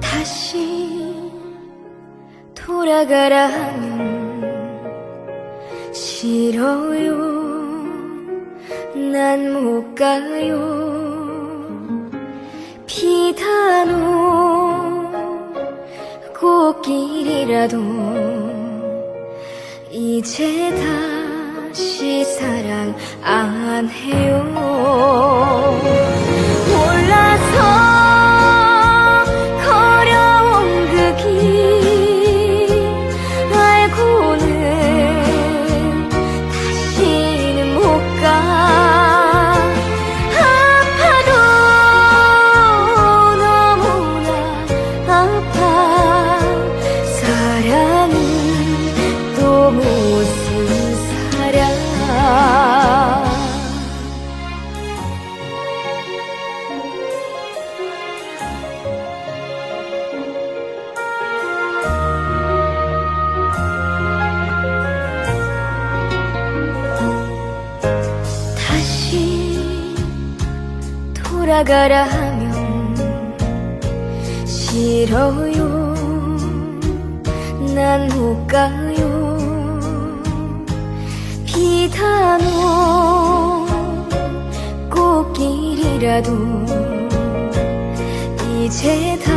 다시 돌아가라면 싫어요. 난 못 가요. 피다노 꽃길이라도 이제 다시 사랑 안 해요 돌아가라 하면 싫어요. 난 못 가요. 비단오 꽃길이라도 이제 다